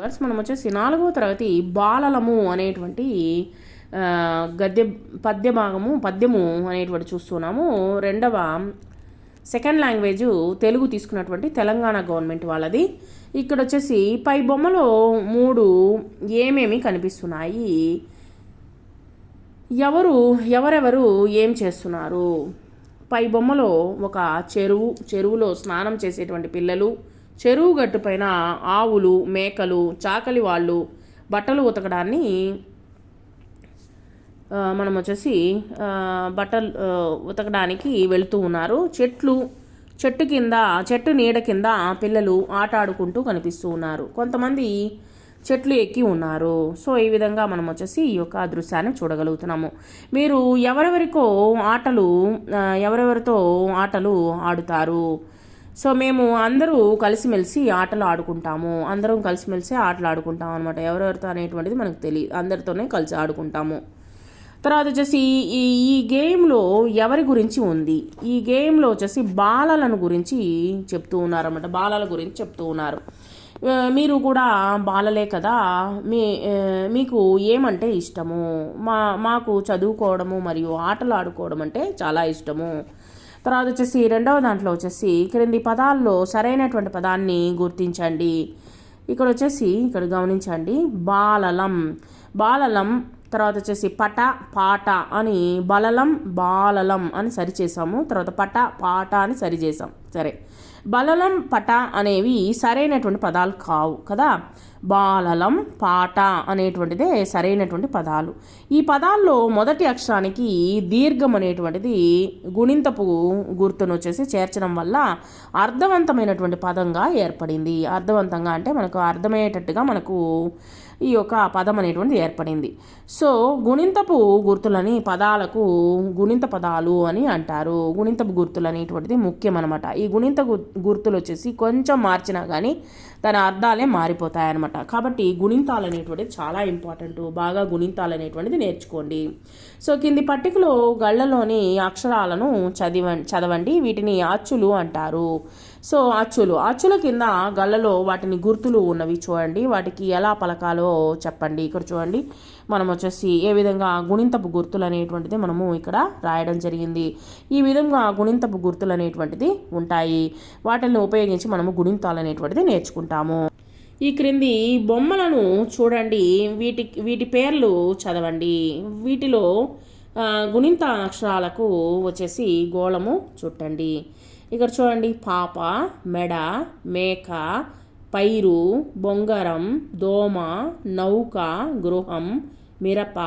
Verse మనం వచ్చేసి నాలుగవ తరగతి బాలలము అనేటువంటి గద్య పద్య భాగము పద్యము అనేటువంటి చూస్తున్నాము. రెండవ సెకండ్ లాంగ్వేజ్ తెలుగు తీసుకున్నటువంటి తెలంగాణ గవర్నమెంట్ వాళ్ళది. ఇక్కడ వచ్చేసి పై బొమ్మలో మూడు ఏమేమి కనిపిస్తున్నాయి? ఎవరు ఎవరెవరు ఏం చేస్తున్నారు? పై బొమ్మలో ఒక చెరువు చెరువులో స్నానం చేసేటువంటి పిల్లలు చెరువు గట్టుపైన ఆవులు మేకలు చాకలి వాళ్ళు బట్టలు ఉతకడాన్ని మనం వచ్చేసి బట్టలు ఉతకడానికి వెళుతూ ఉన్నారు. చెట్లు చెట్టు కింద చెట్టు నీడ కింద పిల్లలు ఆట ఆడుకుంటూ కనిపిస్తూ ఉన్నారు. కొంతమంది చెట్లు ఎక్కి ఉన్నారు. సో ఈ విధంగా మనం వచ్చేసి ఈ యొక్క దృశ్యాన్ని చూడగలుగుతున్నాము. మీరు ఎవరెవరికో ఆటలు ఎవరెవరితో ఆటలు ఆడుతారు? సో మేము అందరూ కలిసిమెలిసి ఆటలు ఆడుకుంటాము. అందరం కలిసిమెలిసి ఆటలు ఆడుకుంటాం అనమాట ఎవరెవరితో అనేటువంటిది మనకు తెలియదు అందరితోనే కలిసి ఆడుకుంటాము. తర్వాత వచ్చేసి ఈ ఈ గేమ్లో ఎవరి గురించి ఉంది? ఈ గేమ్లో వచ్చేసి బాలలను గురించి చెప్తూ ఉన్నారన్నమాట. బాలల గురించి చెప్తూ ఉన్నారు. మీరు కూడా బాలలే కదా? మీ మీకు ఏమంటే ఇష్టము? మా మాకు చదువుకోవడము మరియు ఆటలు ఆడుకోవడం అంటే చాలా ఇష్టము. తర్వాత వచ్చేసి రెండవ దాంట్లో వచ్చేసి క్రింది పదాల్లో సరైనటువంటి పదాన్ని గుర్తించండి. ఇక్కడ వచ్చేసి ఇక్కడ గమనించండి. బాలలం. బాలలం తర్వాత వచ్చేసి పట పాట అని బలలం బాలలం అని సరిచేసాము. తర్వాత పట పాట అని సరిచేసాం. సరే. బలలం పట అనేవి సరైనటువంటి పదాలు కావు కదా? బాలలం పాట అనేటువంటిదే సరైనటువంటి పదాలు. ఈ పదాల్లో మొదటి అక్షరానికి దీర్ఘం అనేటువంటిది గుణింతపు గుర్తును వచ్చేసి చేర్చడం వల్ల అర్థవంతమైనటువంటి పదంగా ఏర్పడింది. అర్థవంతంగా అంటే మనకు అర్థమయ్యేటట్టుగా మనకు ఈ యొక్క పదం అనేటువంటిది ఏర్పడింది. సో గుణింతపు గుర్తులని పదాలకు గుణింత పదాలు అని అంటారు. గుణింతపు గుర్తులు అనేటువంటిది ముఖ్యం అనమాట ఈ గుణింత గుర్తులు వచ్చేసి కొంచెం మార్చినా కానీ దాని అర్థాలే మారిపోతాయన్నమాట. కాబట్టి గుణింతాలు అనేటువంటిది చాలా ఇంపార్టెంట్. బాగా గుణింతాలు అనేటువంటిది నేర్చుకోండి. సో కింది పట్టికలో గళ్ళలోని అక్షరాలను చదివ చదవండి. వీటిని అచ్చులు అంటారు. సో అచ్చులు అచ్చుల కింద గళ్ళలో వాటిని గుర్తులు ఉన్నవి చూడండి. వాటికి ఎలా పలకాలో చెప్పండి. ఇక్కడ చూడండి మనం వచ్చేసి ఏ విధంగా గుణింతపు గుర్తులు అనేటువంటిది మనము ఇక్కడ రాయడం జరిగింది. ఈ విధంగా గుణింతపు గుర్తులు అనేటువంటిది ఉంటాయి. వాటిని ఉపయోగించి మనము గుణింతాలు అనేటువంటిది నేర్చుకుంటాము. ఈ క్రింది బొమ్మలను చూడండి. వీటి వీటి పేర్లు చదవండి. వీటిలో గుణింత అక్షరాలకు వచ్చేసి గోళము చుట్టండి. ఇక్కడ చూడండి పాప మెడ మేక పైరు బొంగరం దోమ నౌక గృహం మిరప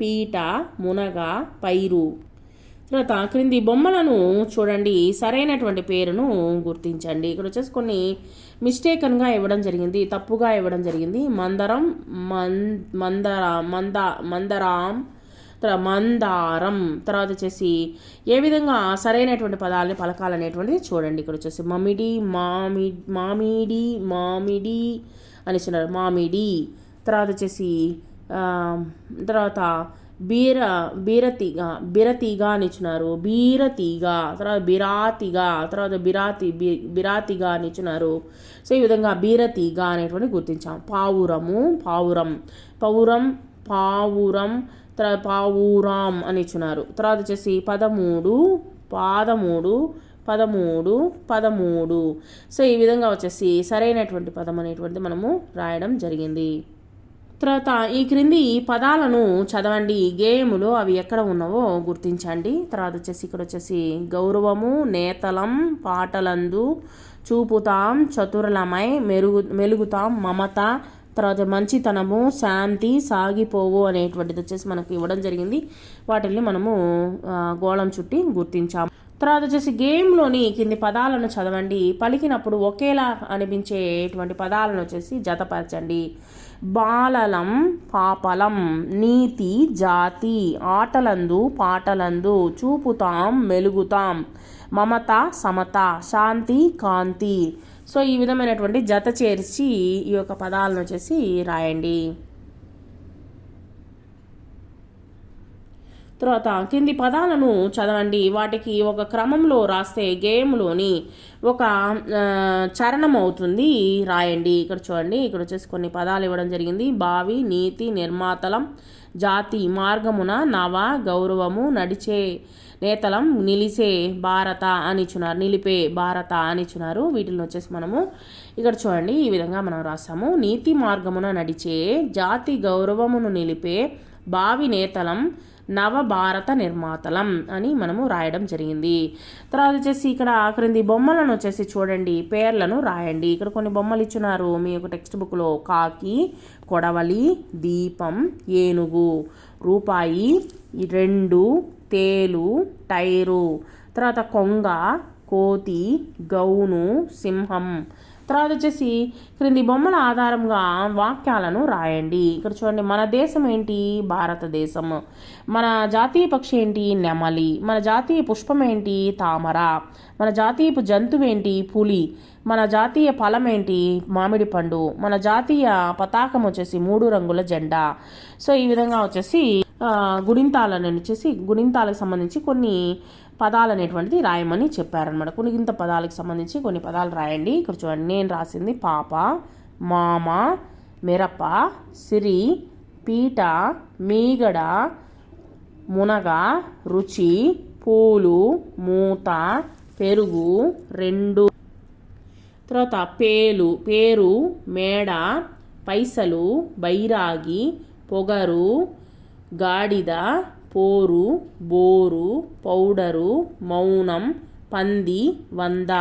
పీట మునగ పైరు. తర్వాత క్రింది బొమ్మలను చూడండి సరైనటువంటి పేరును గుర్తించండి. ఇక్కడ వచ్చేసి కొన్ని మిస్టేకన్గా ఇవ్వడం జరిగింది తప్పుగా ఇవ్వడం జరిగింది. మందరం మన్ మందర మంద మందరాం మందారం. తర్వాత వచ్చేసి ఏ విధంగా సరైనటువంటి పదాలని పలకాలనేటువంటిది చూడండి. ఇక్కడ వచ్చేసి మమిడి మామి మామిడి మామిడి అని ఇస్తున్నారు. మామిడి. తర్వాత వచ్చేసి తర్వాత బీర బీరతీగ బీరతీగ అని ఇచ్చినారు బీరతీగ తర్వాత బిరాతిగ తర్వాత బిరాతి బి- బిరాతిగా అని ఇచ్చినారు సో ఈ విధంగా బీరతీగ అనేటువంటి గుర్తించాం. పావురము పావురం. పౌరం పావురం తర్వాత పావురాం అని ఇచ్చినారు తర్వాత వచ్చేసి పదమూడు పాదమూడు పదమూడు పదమూడు. సో ఈ విధంగా వచ్చేసి సరైనటువంటి పదం అనేటువంటిది మనము రాయడం జరిగింది. తర్వాత ఈ క్రింది పదాలను చదవండి. గేయములో అవి ఎక్కడ ఉన్నావో గుర్తించండి. తర్వాత వచ్చేసి ఇక్కడ వచ్చేసి గౌరవము నేతలం పాటలందు చూపుతాం చతురలమై మెరుగు మెలుగుతాం మమత తర్వాత మంచితనము శాంతి సాగిపోవు అనేటువంటిది వచ్చేసి మనకు ఇవ్వడం జరిగింది. వాటిని మనము గోళం చుట్టి గుర్తించాము. తర్వాత వచ్చేసి గేమ్లోని కింది పదాలను చదవండి. పలికినప్పుడు ఒకేలా అనిపించేటువంటి పదాలను వచ్చేసి జతపరచండి. బాలలం పాపలం నీతి జాతి ఆటలందు పాటలందు చూపుతాం మెలుగుతాం. మమత సమత శాంతి కాంతి. సో ఈ విధమైనటువంటి జత చేర్చి ఈ యొక్క పదాలను వచ్చేసి రాయండి. తర్వాత కింది పదాలను చదవండి. వాటికి ఒక క్రమంలో రాస్తే గేమ్లోని ఒక చరణం అవుతుంది రాయండి. ఇక్కడ చూడండి. ఇక్కడ వచ్చేసి కొన్ని పదాలు ఇవ్వడం జరిగింది. బావి నీతి నిర్మాతలం జాతి మార్గమున నవ గౌరవము నడిచే నేతలం నిలిసే భారత అనిచున్నారు నిలిపే భారత అనిచున్నారు వీటిని వచ్చేసి మనము ఇక్కడ చూడండి. ఈ విధంగా మనం రాసాము నీతి మార్గమున నడిచే జాతి గౌరవమును నిలిపే భావి నేతలం నవ భారత నిర్మాతలం అని మనము రాయడం జరిగింది. తర్వాత వచ్చేసి ఇక్కడ క్రింది బొమ్మలను వచ్చేసి చూడండి పేర్లను రాయండి. ఇక్కడ కొన్ని బొమ్మలు ఇచ్చున్నారు. మీ యొక్క టెక్స్ట్ బుక్లో కాకి కొడవలి దీపం ఏనుగు రూపాయి రెండు తేలు టైరు. తర్వాత కొంగ కోతి గౌను సింహం. తర్వాత వచ్చేసి క్రింది బొమ్మల ఆధారంగా వాక్యాలను రాయండి. ఇక్కడ చూడండి మన దేశం ఏంటి? భారతదేశం. మన జాతీయ పక్షి ఏంటి? నెమలి. మన జాతీయ పుష్పం ఏంటి? తామర. మన జాతీయపు జంతువు ఏంటి? పులి. మన జాతీయ ఫలం ఏంటి? మామిడి పండు. మన జాతీయ పతాకం వచ్చేసి మూడు రంగుల జెండా. సో ఈ విధంగా వచ్చేసి గుణింతాలను వచ్చేసి గుణింతాలకు సంబంధించి కొన్ని పదాలు అనేటువంటిది రాయమని చెప్పారనమాట గుణింత పదాలకు సంబంధించి కొన్ని పదాలు రాయండి. ఇక్కడ చూడండి నేను రాసింది పాప మామ మిరప సిరి పీట మీగడ మునగ రుచి పూలు మూత పెరుగు రెండు. తర్వాత పేలు పేరు మేడ పైసలు బైరాగి పొగరు గాడిద పోరు బోరు పౌడరు మౌనం పంది వంద.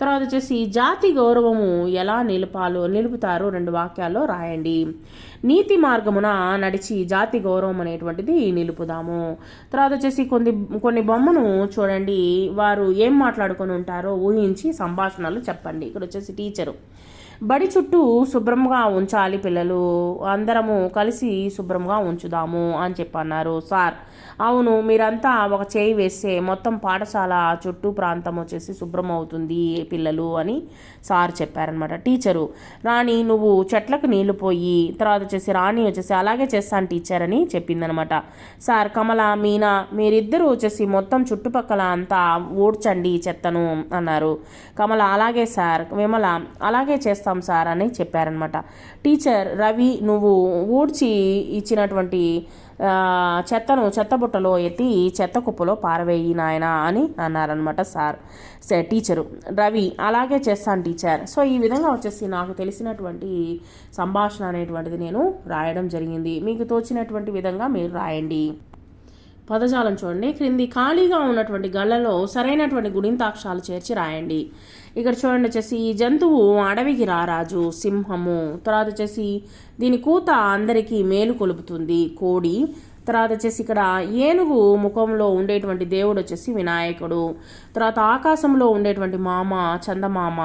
తర్వాత వచ్చేసి జాతి గౌరవము ఎలా నిలపాలో నిలుపుతారో రెండు వాక్యాల్లో రాయండి. నీతి మార్గమున నడిచి జాతి గౌరవం అనేటువంటిది నిలుపుదాము. తర్వాత వచ్చేసి కొన్ని కొన్ని బొమ్మను చూడండి. వారు ఏం మాట్లాడుకొని ఉంటారో ఊహించి సంభాషణలు చెప్పండి. ఇక్కడ వచ్చేసి టీచరు బడి చుట్టూ శుభ్రంగా ఉంచాలి పిల్లలు అందరము కలిసి శుభ్రంగా ఉంచుదాము అని చెప్పన్నారు. సార్ అవును మీరంతా ఒక చేయి వేస్తే మొత్తం పాఠశాల చుట్టూ ప్రాంతం వచ్చేసి శుభ్రం అవుతుంది పిల్లలు అని సార్ చెప్పారనమాట టీచరు రాణి నువ్వు చెట్లకు నీళ్ళు పోయి తర్వాత వచ్చేసి రాణి వచ్చేసి అలాగే చేస్తాను టీచర్ అని చెప్పిందనమాట. సార్ కమల మీనా మీరిద్దరూ వచ్చేసి మొత్తం చుట్టుపక్కల అంతా ఊడ్చండి చెత్తను అన్నారు. కమల అలాగే సార్ విమల అలాగే చేస్తాం సార్ అని చెప్పారనమాట. టీచర్ రవి నువ్వు ఊడ్చి ఇచ్చినటువంటి చెత్తను చెత్తబుట్టలో ఎత్తి చెత్త కుప్పలో పారవేయి నాయన అని అన్నారనమాట సార్ టీచరు. రవి అలాగే చేస్తాను టీచర్. సో ఈ విధంగా వచ్చేసి నాకు తెలిసినటువంటి సంభాషణ అనేటువంటిది నేను రాయడం జరిగింది. మీకు తోచినటువంటి విధంగా మీరు రాయండి. పదజాలం చూడండి. క్రింది ఖాళీగా ఉన్నటువంటి గళ్ళలో సరైనటువంటి గుణింతాక్షరాలు చేర్చి రాయండి. ఇక్కడ చూడండి వచ్చేసి ఈ జంతువు అడవికి రారాజు సింహము. తర్వాత వచ్చేసి దీని కూత అందరికీ మేలు కొలుపుతుంది కోడి. తర్వాత వచ్చేసి ఇక్కడ ఏనుగు ముఖంలో ఉండేటువంటి దేవుడు వచ్చేసి వినాయకుడు. తర్వాత ఆకాశంలో ఉండేటువంటి మామ చందమామ.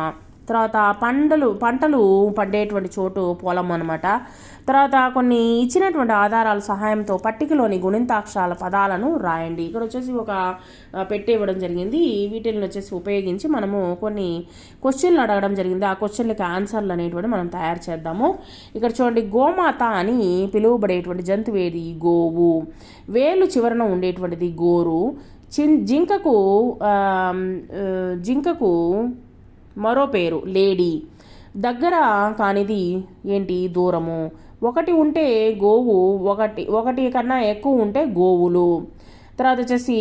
తర్వాత పంటలు పంటలు పండేటువంటి చోటు పొలం అనమాట తర్వాత కొన్ని ఇచ్చినటువంటి ఆధారాల సహాయంతో పట్టికలోని గుణింతాక్షరాల పదాలను రాయండి. ఇక్కడ వచ్చేసి ఒక పెట్టి ఇవ్వడం జరిగింది. వీటిని వచ్చేసి ఉపయోగించి మనము కొన్ని క్వశ్చన్లు అడగడం జరిగింది. ఆ క్వశ్చన్లకి ఆన్సర్లు అనేటువంటి మనం తయారు చేద్దాము. ఇక్కడ చూడండి గోమాత అని పిలువబడేటువంటి జంతువు ఏది గోవు. వేలు చివరన ఉండేటువంటిది గోరు. చిన్ జింకకు జింకకు మరో పేరు లేడీ. దగ్గర కానిది ఏంటి? దూరము. ఒకటి ఉంటే గోవు ఒకటి ఒకటి కన్నా ఎక్కువ ఉంటే గోవులు. తర్వాత వచ్చేసి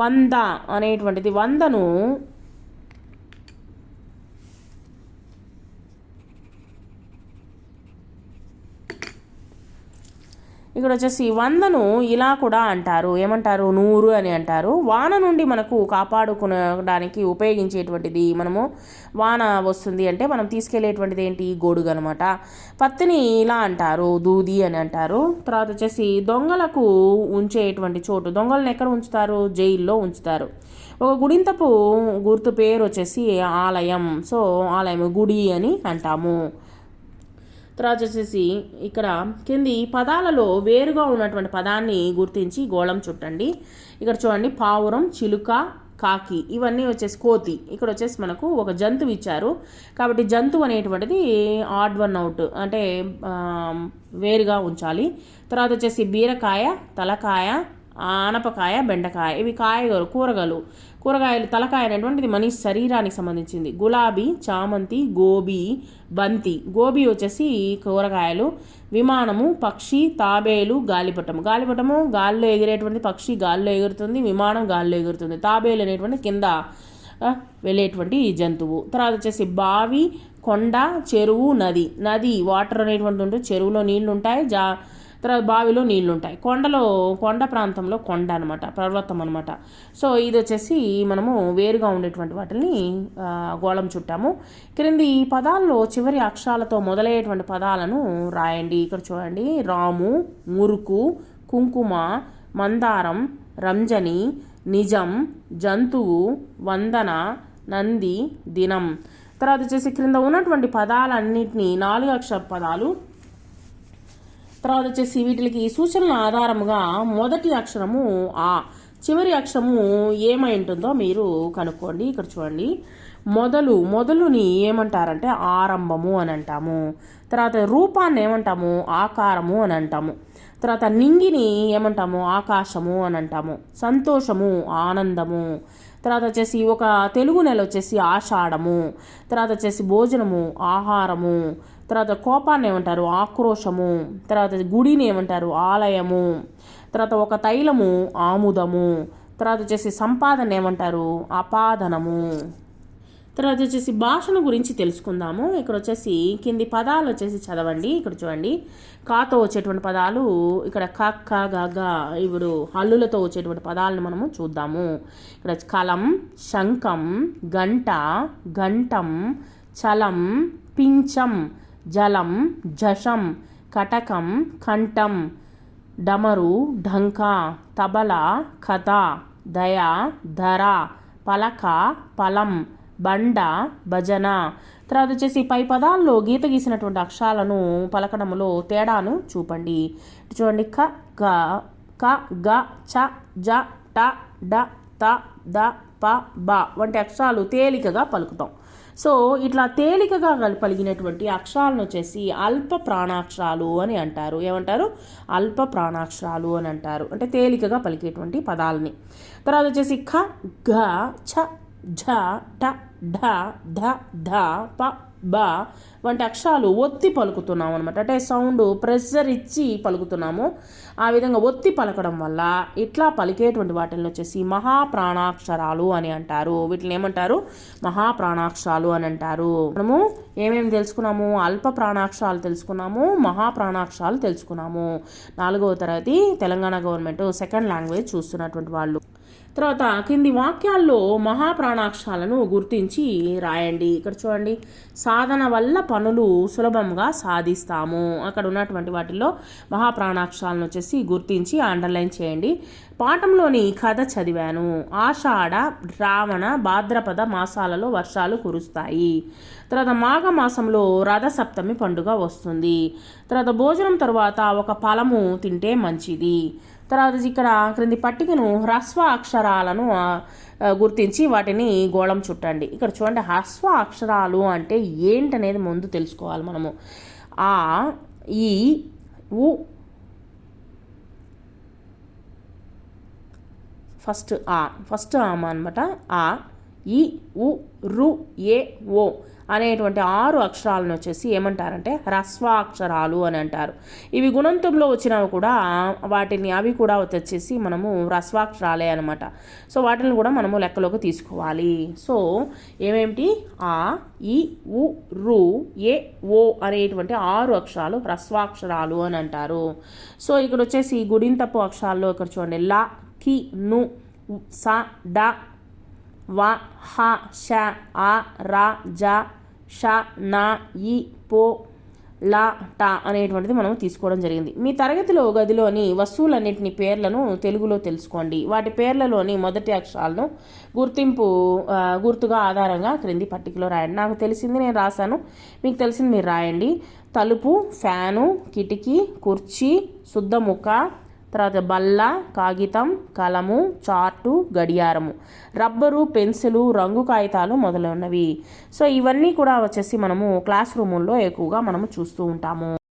వంద అనేటువంటిది. వందను ఇక్కడ వచ్చేసి వందను ఇలా కూడా అంటారు. ఏమంటారు? నూరు అని అంటారు. వాన నుండి మనకు కాపాడుకోవడానికి ఉపయోగించేటువంటిది మనము వాన వస్తుంది అంటే మనం తీసుకెళ్ళేటువంటిది ఏంటి? గొడుగు అనమాట పత్తిని ఇలా అంటారు. దూది అని అంటారు. తర్వాత వచ్చేసి దొంగలకు ఉంచేటువంటి చోటు. దొంగలను ఎక్కడ ఉంచుతారు? జైల్లో ఉంచుతారు. ఒక గుడింతపు గుర్తు పేరు వచ్చేసి ఆలయం. సో ఆలయం గుడి అని అంటాము. తర్వాత వచ్చేసి ఇక్కడ కింది పదాలలో వేరుగా ఉన్నటువంటి పదాన్ని గుర్తించి గోళం చుట్టండి. ఇక్కడ చూడండి పావురం చిలుక కాకి ఇవన్నీ వచ్చేసి కోతి. ఇక్కడ వచ్చేసి మనకు ఒక జంతువు ఇచ్చారు. కాబట్టి జంతువు అనేటువంటిది ఆడ్ వన్ అవుట్ అంటే వేరుగా ఉంచాలి. తర్వాత వచ్చేసి బీరకాయ తలకాయ ఆనపకాయ బెండకాయ ఇవి కాయగూరలు కూరగాయలు. కూరగాయలు తలకాయ అనేటువంటిది మనిషి శరీరానికి సంబంధించింది. గులాబీ చామంతి గోబీ బంతి. గోబీ వచ్చేసి కూరగాయలు. విమానము పక్షి తాబేలు గాలిపటము. గాలిపటము గాల్లో ఎగిరేటువంటి పక్షి గాల్లో ఎగురుతుంది విమానం గాల్లో ఎగురుతుంది. తాబేలు అనేటువంటి కింద వెళ్ళేటువంటి జంతువు. తర్వాత వచ్చేసి బావి కొండ చెరువు నది. నది వాటర్ అనేటువంటి ఉంటుంది చెరువులో నీళ్ళు ఉంటాయి జా తర్వాత బావిలో నీళ్ళు ఉంటాయి కొండలో కొండ ప్రాంతంలో కొండ అనమాట పర్వతం అనమాట సో ఇది వచ్చేసి మనము వేరుగా ఉండేటువంటి వాటిని గోళం చుట్టాము. క్రింది ఈ పదాల్లో చివరి అక్షరాలతో మొదలయ్యేటువంటి పదాలను రాయండి. ఇక్కడ చూడండి. రాము మురుకు కుంకుమ మందారం రంజని నిజం జంతువు వందన నంది దినం. తర్వాత వచ్చేసి క్రింద ఉన్నటువంటి పదాలన్నింటినీ నాలుగు అక్షర పదాలు తర్వాత వచ్చేసి వీటికి సూచనల ఆధారముగా మొదటి అక్షరము ఆ. చివరి అక్షరము ఏమై ఉంటుందో మీరు కనుక్కోండి. ఇక్కడ చూడండి. మొదలు మొదలుని ఏమంటారంటే ఆరంభము అని అంటాము. తర్వాత రూపాన్ని ఏమంటాము? ఆకారము అని అంటాము. తర్వాత నింగిని ఏమంటాము? ఆకాశము అని అంటాము. సంతోషము ఆనందము. తర్వాత వచ్చేసి ఒక తెలుగు నెల వచ్చేసి ఆషాఢము. తర్వాత వచ్చేసి భోజనము ఆహారము. తర్వాత కోపాన్ని ఏమంటారు? ఆక్రోశము. తర్వాత గుడిని ఏమంటారు? ఆలయము. తర్వాత ఒక తైలము ఆముదము. తర్వాత వచ్చేసి సంపాదన ఏమంటారు? అపాదనము తర్వాత వచ్చేసి భాషను గురించి తెలుసుకుందాము. ఇక్కడ వచ్చేసి కింది పదాలు వచ్చేసి చదవండి. ఇక్కడ చూడండి. కాతో వచ్చేటువంటి పదాలు ఇక్కడ కక్క ఖ ఇప్పుడు హల్లులతో వచ్చేటువంటి పదాలను మనము చూద్దాము. ఇక్కడ కలం శంఖం గంట గంటం చలం పించం జలం జషం కటకం కంఠం డమరు ఢంక తబల కథ దయ ధర పలక పలం బండ భజన. తర్వాత వచ్చేసి పై పదాల్లో గీత గీసినటువంటి అక్షరాలను పలకడంలో తేడాను చూపండి. చూడండి క గ క గ చ జ ట డ త ద ప బ వంటి అక్షరాలు తేలికగా పలుకుతాం. సో ఇట్లా తేలికగా కలి- పలిగినటువంటి అక్షరాలను వచ్చేసి అల్ప ప్రాణాక్షరాలు అని అంటారు. ఏమంటారు? అల్ప ప్రాణాక్షరాలు అని అంటారు. అంటే తేలికగా పలికేటువంటి పదాలని. తర్వాత వచ్చేసి ఖ ఘ ఛ ఝ ట ఢ ధ ధ ప బ వంటి అక్షరాలు ఒత్తి పలుకుతున్నాం అనమాట అంటే సౌండ్ ప్రెషర్ ఇచ్చి పలుకుతున్నాము. ఆ విధంగా ఒత్తి పలకడం వల్ల ఇట్లా పలికేటువంటి వాటిల్లో వచ్చేసి మహాప్రాణాక్షరాలు అని అంటారు. వీటిని ఏమంటారు? మహాప్రాణాక్షరాలు అని అంటారు. మనము ఏమేమి తెలుసుకున్నాము? అల్ప ప్రాణాక్షరాలు తెలుసుకున్నాము మహాప్రాణాక్షరాలు తెలుసుకున్నాము. నాలుగవ తరగతి తెలంగాణ గవర్నమెంట్ సెకండ్ లాంగ్వేజ్ చూస్తున్నటువంటి వాళ్ళు. తర్వాత కింది వాక్యాల్లో మహాప్రాణాక్షాలను గుర్తించి రాయండి. ఇక్కడ చూడండి. సాధన వల్ల పనులు సులభంగా సాధిస్తాము. అక్కడ ఉన్నటువంటి వాటిల్లో మహాప్రాణాక్షాలను వచ్చేసి గుర్తించి అండర్లైన్ చేయండి. పాఠంలోని కథ చదివాను. ఆషాఢ రావణ భాద్రపద మాసాలలో వర్షాలు కురుస్తాయి. తర్వాత మాఘ మాసంలో రథసప్తమి పండుగ వస్తుంది. తర్వాత భోజనం తర్వాత ఒక ఫలము తింటే మంచిది. తర్వాత ఇక్కడ క్రింది పట్టికను హ్రస్వ అక్షరాలను గుర్తించి వాటిని గోళం చుట్టండి. ఇక్కడ చూడండి హ్రస్వ అక్షరాలు అంటే ఏంటనేది ముందు తెలుసుకోవాలి మనము. ఆ ఈ ఉ ఫస్ట్ ఆ ఫస్ట్ ఆమ అనమాట ఆ ఈ ఉ రు ఏ ఓ. అనేటువంటి ఆరు అక్షరాలను వచ్చేసి ఏమంటారంటే హ్రస్వాక్షరాలు అని అంటారు. ఇవి గుణంతంలో వచ్చినవి కూడా వాటిని అవి కూడా వచ్చేసి మనము హ్రస్వాక్షరాలే అనమాట సో వాటిని కూడా మనము లెక్కలోకి తీసుకోవాలి. సో ఏమేమిటి? ఆ ఈ ఉ రు ఏ ఓ అనేటువంటి ఆరు అక్షరాలు హ్రస్వాక్షరాలు అని అంటారు. సో ఇక్కడ వచ్చేసి గుడింతపు అక్షరాల్లో ఇక్కడ చూడండి. లా కి ను స డ వ హ ష ఆ ర జ ష నా ఈ పో లా టా అనేటువంటిది మనం తీసుకోవడం జరిగింది. మీ తరగతిలో గదిలోని వస్తువులన్నింటిని పేర్లను తెలుగులో తెలుసుకోండి. వాటి పేర్లలోని మొదటి అక్షరాలను గుర్తింపు గుర్తుగా ఆధారంగా క్రింది పట్టికలో రాయండి. నాకు తెలిసింది నేను రాశాను. మీకు తెలిసింది మీరు రాయండి. తలుపు ఫ్యాను కిటికీ కుర్చీ శుద్ధముఖ తర్వాత బల్ల కాగితం కలము చార్టు గడియారము. రబ్బరు పెన్సిలు రంగు కాగితాలు మొదలైనవి. సో ఇవన్నీ కూడా వచ్చేసి మనము క్లాస్ రూముల్లో ఎక్కువగా మనము చూస్తూ ఉంటాము.